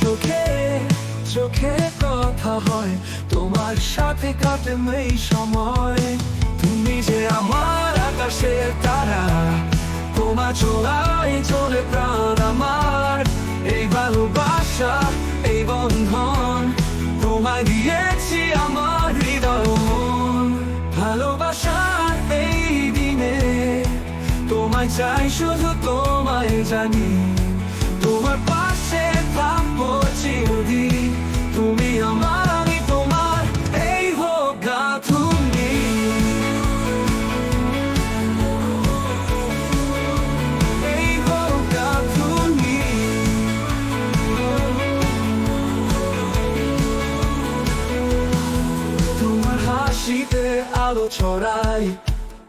চোখে চোখে কথা হয়, তোমার সাথে এই সময়। তুমি যে আমার আকাশের তারা, তোমার চোরা তোমায় চাই, শুধু তোমায় জানি। তোমার পাশে থাকব চিরদিন। তুমি আমার, আমি তোমার, এই হোক তুমি এই হোক তুমি তোমার হাসিতে আলো ছড়াই।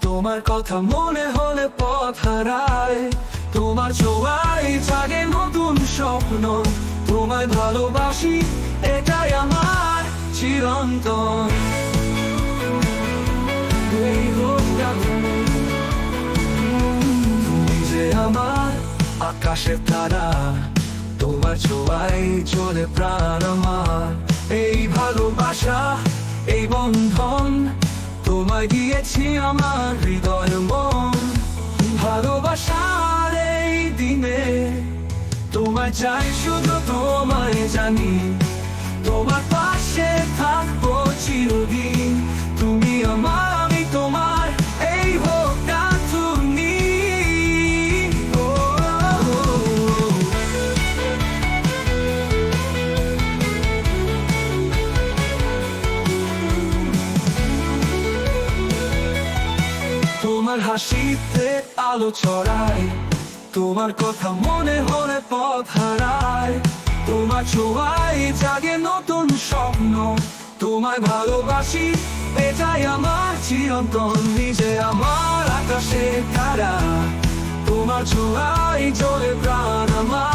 তোমার কথা মনে হলে পথ হারায় তোমার ছোঁয়ায় জাগে নতুন স্বপ্ন। তোমায় ভালোবাসি, এটাই আমার চিরন্তন। আমার আকাশের তারা। তোমার ছোঁয়ায় চলে প্রাণ আমার। এই ভালোবাসা, এই বন্ধন তোমায় দিয়েছি আমার হৃদয় মন। ভালোবাসার এই দিনে। তোমায় চাই শুধু তোমায় জানি। তোমার পাশে থাকব তোমার হাসিতে আলো ছড়ায়, তোমার কথা মনে হলে পথ হারায়, তোমার ছোঁয়ায় জাগে নতুন স্বপ্ন, তোমায় ভালোবাসি, এটাই আমার চিরন্তন, নিজে আমার আকাশে তারা, তোমার ছোঁয়ায় জলে প্রাণ আমার।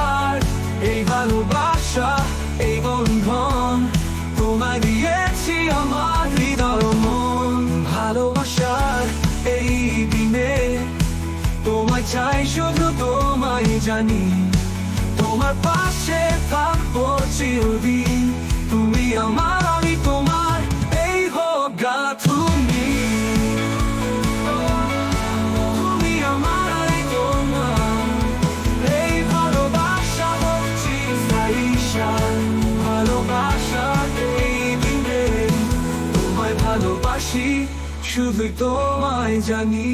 জানি, তোমার পাশে থাকব চিরদিন। তুমি আমার, আমি তোমার, এই হোক তুমি। তুমি এই ভালোবাসা ভালোবাসা তোমায় ভালোবাসি শুধু তোমায় জানি।